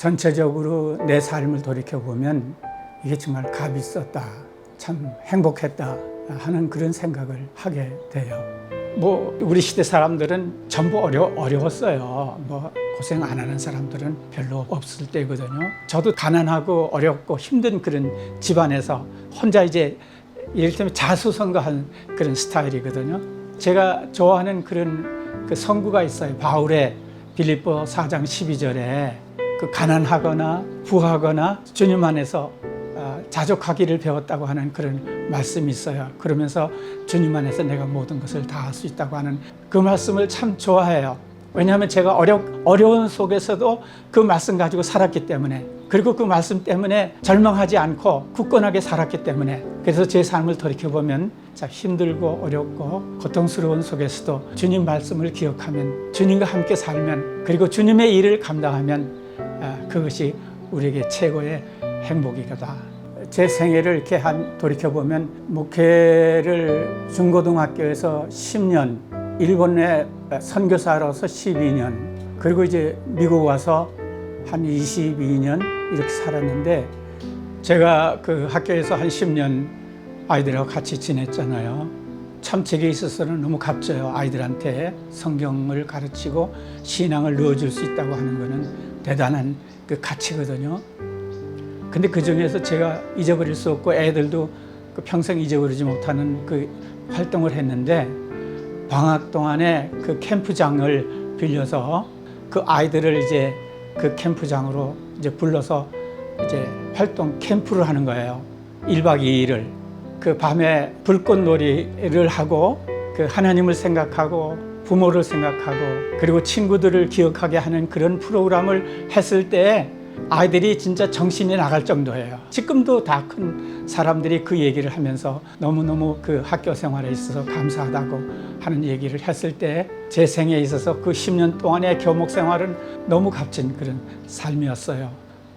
전체적으로 내 삶을 돌이켜 보면 이게 정말 값이 있었다. 참 행복했다 하는 그런 생각을 하게 돼요. 뭐 우리 시대 사람들은 전부 어려 어려웠어요. 뭐 고생 안 하는 사람들은 별로 없을 때거든요. 저도 가난하고 어렵고 힘든 그런 집안에서 혼자 이제 이를테면 자수성가한 그런 스타일이거든요. 제가 좋아하는 그런 그 성구가 있어요. 바울의 빌립보 4장 12절에 그 가난하거나 부하거나 주님 안에서 어, 자족하기를 배웠다고 하는 그런 말씀이 있어요. 그러면서 주님 안에서 내가 모든 것을 다 할 수 있다고 하는 그 말씀을 참 좋아해요. 왜냐하면 제가 어려, 어려운 속에서도 그 말씀 가지고 살았기 때문에 그리고 그 말씀 때문에 절망하지 않고 굳건하게 살았기 때문에 그래서 제 삶을 돌이켜보면 자, 힘들고 어렵고 고통스러운 속에서도 주님 말씀을 기억하면 주님과 함께 살면 그리고 주님의 일을 감당하면 아, 그것이 우리에게 최고의 행복이다. 제 생애를 이렇게 한 돌이켜보면 목회를 중고등학교에서 10년, 일본에 선교사로서 12년, 그리고 이제 미국 와서 한 22년 이렇게 살았는데 제가 그 학교에서 한 10년 아이들하고 같이 지냈잖아요. 참 제게 있어서는 너무 값져요. 아이들한테 성경을 가르치고 신앙을 넣어줄 수 있다고 하는 거는 대단한 그 가치거든요. 근데 그 중에서 제가 잊어버릴 수 없고 애들도 그 평생 잊어버리지 못하는 그 활동을 했는데 방학 동안에 그 캠프장을 빌려서 그 아이들을 이제 그 캠프장으로 이제 불러서 이제 활동 캠프를 하는 거예요. 1박 2일을. 그 밤에 불꽃놀이를 하고 그 하나님을 생각하고 부모를 생각하고 그리고 친구들을 기억하게 하는 그런 프로그램을 했을 때 아이들이 진짜 정신이 나갈 정도예요. 지금도 다 큰 사람들이 그 얘기를 하면서 너무너무 그 학교 생활에 있어서 감사하다고 하는 얘기를 했을 때 제 생에 있어서 그 10년 동안의 교목 생활은 너무 값진 그런 삶이었어요.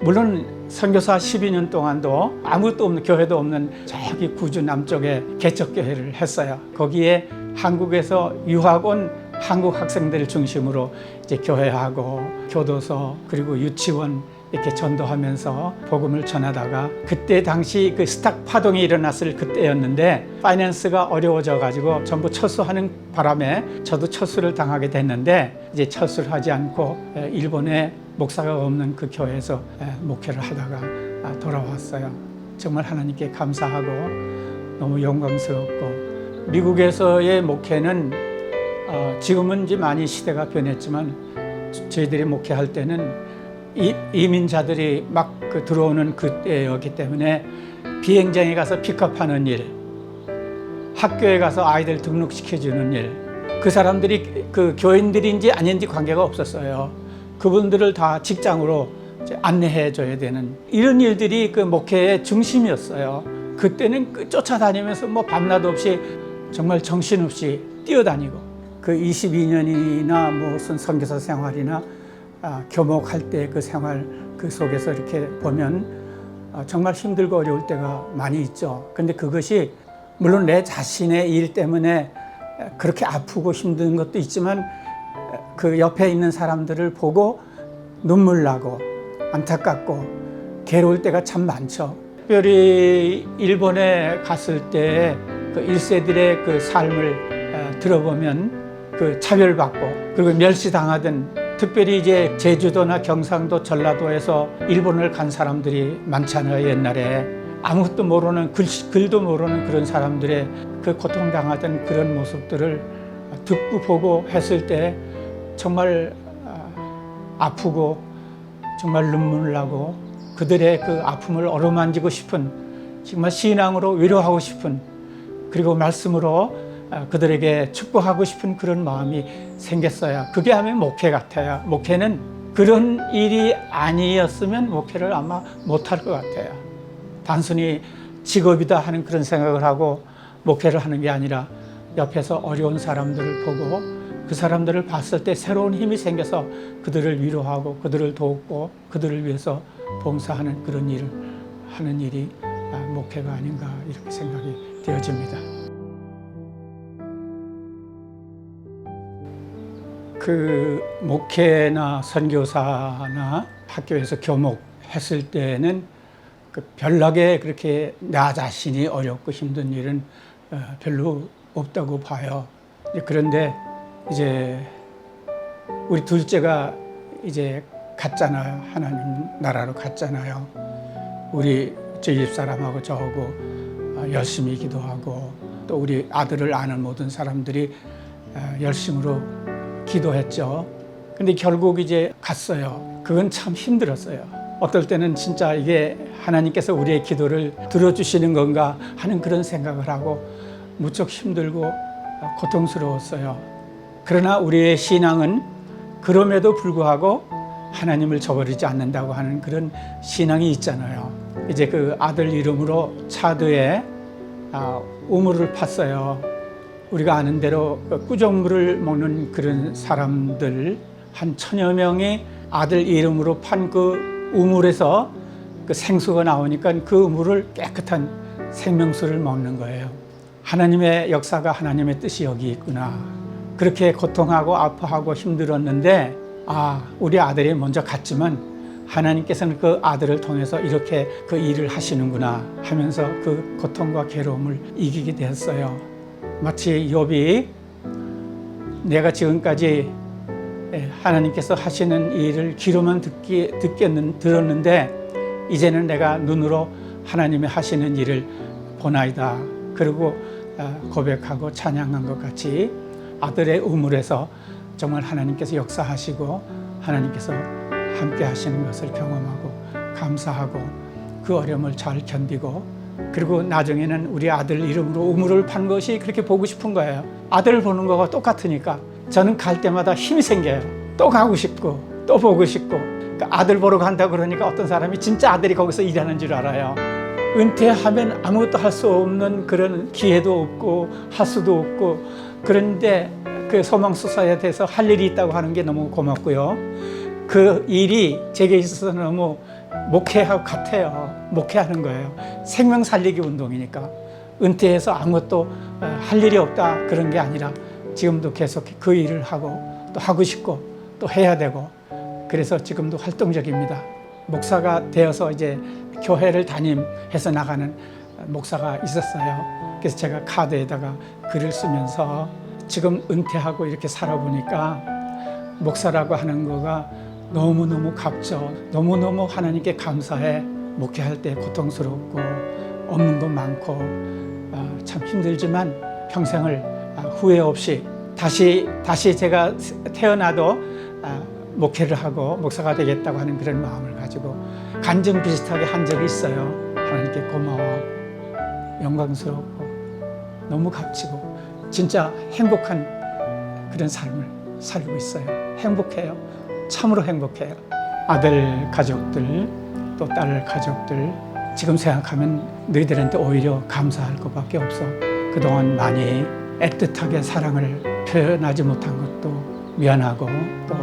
물론 선교사 12년 동안도 아무것도 없는 교회도 없는 저기 구주 남쪽에 개척교회를 했어요. 거기에 한국에서 유학 온 한국 학생들을 중심으로 이제 교회하고 교도소 그리고 유치원 이렇게 전도하면서 복음을 전하다가 그때 당시 그 스탁 파동이 일어났을 그때였는데 파이낸스가 어려워져 가지고 전부 철수하는 바람에 저도 철수를 당하게 됐는데 이제 철수를 하지 않고 일본에 목사가 없는 그 교회에서 목회를 하다가 아, 돌아왔어요. 정말 하나님께 감사하고 너무 영광스럽고 미국에서의 목회는 어, 지금은 이제 많이 시대가 변했지만 저희들이 목회할 때는 이, 이민자들이 막 그 들어오는 그때였기 때문에 비행장에 가서 픽업하는 일, 학교에 가서 아이들 등록시켜주는 일, 그 사람들이 그 교인들인지 아닌지 관계가 없었어요. 그분들을 다 직장으로 이제 안내해 줘야 되는 이런 일들이 그 목회의 중심이었어요. 그때는 그 쫓아다니면서 뭐 밤낮 없이 정말 정신없이 뛰어다니고 그 22년이나 무슨 선교사 생활이나 아, 교목할 때 그 생활 그 속에서 이렇게 보면 아, 정말 힘들고 어려울 때가 많이 있죠. 근데 그것이 물론 내 자신의 일 때문에 그렇게 아프고 힘든 것도 있지만 그 옆에 있는 사람들을 보고 눈물 나고 안타깝고 괴로울 때가 참 많죠. 특별히 일본에 갔을 때그 1세들의 그 삶을 어, 들어보면 그 차별받고 그리고 멸시당하던 특별히 이제 제주도나 경상도 전라도에서 일본을 간 사람들이 많잖아요 옛날에. 아무것도 모르는 글, 글도 모르는 그런 사람들의 그 고통당하던 그런 모습들을 듣고 보고 했을 때 정말 아, 아프고 정말 눈물 나고 그들의 그 아픔을 어루만지고 싶은 정말 신앙으로 위로하고 싶은 그리고 말씀으로 아, 그들에게 축복하고 싶은 그런 마음이 생겼어요. 그게 하면 목회 같아요. 목회는 그런 일이 아니었으면 목회를 아마 못할 것 같아요. 단순히 직업이다 하는 그런 생각을 하고 목회를 하는 게 아니라 옆에서 어려운 사람들을 보고 그 사람들을 봤을 때 새로운 힘이 생겨서 그들을 위로하고 그들을 돕고 그들을 위해서 봉사하는 그런 일을 하는 일이 아, 목회가 아닌가 이렇게 생각이 되어집니다. 그 목회나 선교사나 학교에서 교목 했을 때는 그 별나게 그렇게 나 자신이 어렵고 힘든 일은 어, 별로 없다고 봐요. 그런데 이제 우리 둘째가 이제 갔잖아요. 하나님 나라로 갔잖아요. 우리 제 집 사람하고 저하고 어, 열심히 기도하고 또 우리 아들을 아는 모든 사람들이 어, 열심으로 기도했죠. 근데 결국 이제 갔어요. 그건 참 힘들었어요. 어떨 때는 진짜 이게 하나님께서 우리의 기도를 들어주시는 건가 하는 그런 생각을 하고 무척 힘들고 어, 고통스러웠어요. 그러나 우리의 신앙은 그럼에도 불구하고 하나님을 저버리지 않는다고 하는 그런 신앙이 있잖아요. 이제 그 아들 이름으로 차도에 아, 우물을 팠어요. 우리가 아는 대로 그 꾸정물을 먹는 그런 사람들 한 천여 명이 아들 이름으로 판 그 우물에서 그 생수가 나오니까 그 우물을 깨끗한 생명수를 먹는 거예요. 하나님의 역사가 하나님의 뜻이 여기 있구나. 그렇게 고통하고 아파하고 힘들었는데 아, 우리 아들이 먼저 갔지만 하나님께서는 그 아들을 통해서 이렇게 그 일을 하시는구나 하면서 그 고통과 괴로움을 이기게 되었어요. 마치 욥이 내가 지금까지 예, 하나님께서 하시는 일을 귀로만 듣기, 듣겠는, 들었는데 이제는 내가 눈으로 하나님의 하시는 일을 보나이다. 그리고 아, 고백하고 찬양한 것 같이 아들의 우물에서 정말 하나님께서 역사하시고 하나님께서 함께 하시는 것을 경험하고 감사하고 그 어려움을 잘 견디고 그리고 나중에는 우리 아들 이름으로 우물을 판 것이 그렇게 보고 싶은 거예요. 아들을 보는 거가 똑같으니까 저는 갈 때마다 힘이 생겨요. 또 가고 싶고 또 보고 싶고 그러니까 아들 보러 간다 그러니까 어떤 사람이 진짜 아들이 거기서 일하는 줄 알아요. 은퇴하면 아무것도 할 수 없는 그런 기회도 없고 할 수도 없고 그런데 그 소망 수사에 대해서 할 일이 있다고 하는 게 너무 고맙고요. 그 일이 제게 있어서 너무 목회하고 같아요. 목회하는 거예요. 생명 살리기 운동이니까. 은퇴해서 아무것도 어, 할 일이 없다 그런 게 아니라 지금도 계속 그 일을 하고 또 하고 싶고 또 해야 되고 그래서 지금도 활동적입니다. 목사가 되어서 이제 교회를 담임해서 나가는 목사가 있었어요. 그래서 제가 카드에다가 글을 쓰면서 지금 은퇴하고 이렇게 살아보니까 목사라고 하는 거가 너무너무 값져. 너무너무 하나님께 감사해. 목회할 때 고통스럽고 없는 것 많고 아, 참 힘들지만 평생을 아, 후회 없이 다시 다시 제가 태어나도 아, 목회를 하고 목사가 되겠다고 하는 그런 마음을 가지고 간증 비슷하게 한 적이 있어요. 하나님께 고마워, 영광스럽고 너무 값지고 진짜 행복한 그런 삶을 살고 있어요. 행복해요. 참으로 행복해요. 아들 가족들 또 딸 가족들 지금 생각하면 너희들한테 오히려 감사할 것밖에 없어. 그동안 많이 애틋하게 사랑을 표현하지 못한 것도 미안하고 또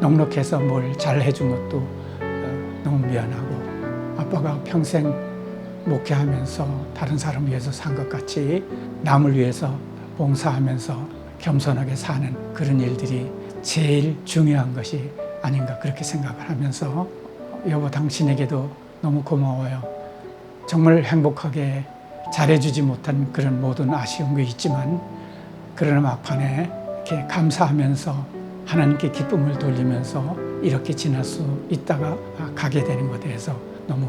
넉넉해서 뭘 잘 해준 것도 어, 너무 미안하고 아빠가 평생 목회하면서 다른 사람 위해서 산 것 같이 남을 위해서 봉사하면서 겸손하게 사는 그런 일들이 제일 중요한 것이 아닌가 그렇게 생각을 하면서 여보 당신에게도 너무 고마워요. 정말 행복하게 잘해주지 못한 그런 모든 아쉬운 게 있지만 그러나 막판에 이렇게 감사하면서 하나님께 기쁨을 돌리면서 이렇게 지날 수 있다가 가게 되는 것에 대해서 너무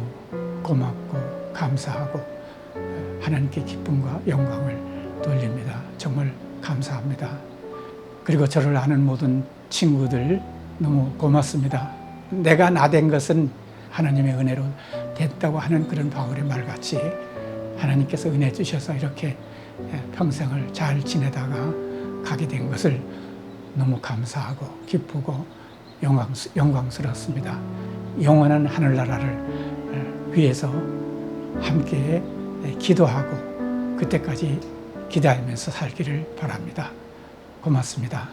고맙고 감사하고 하나님께 기쁨과 영광을 돌립니다. 정말 감사합니다. 그리고 저를 아는 모든 친구들 너무 고맙습니다. 내가 나 된 것은 하나님의 은혜로 됐다고 하는 그런 바울의 말같이 하나님께서 은혜 주셔서 이렇게 평생을 잘 지내다가 가게 된 것을 너무 감사하고 기쁘고 영광스, 영광스럽습니다. 영원한 하늘나라를 위해서 함께 기도하고 그때까지 기다리면서 살기를 바랍니다. 고맙습니다.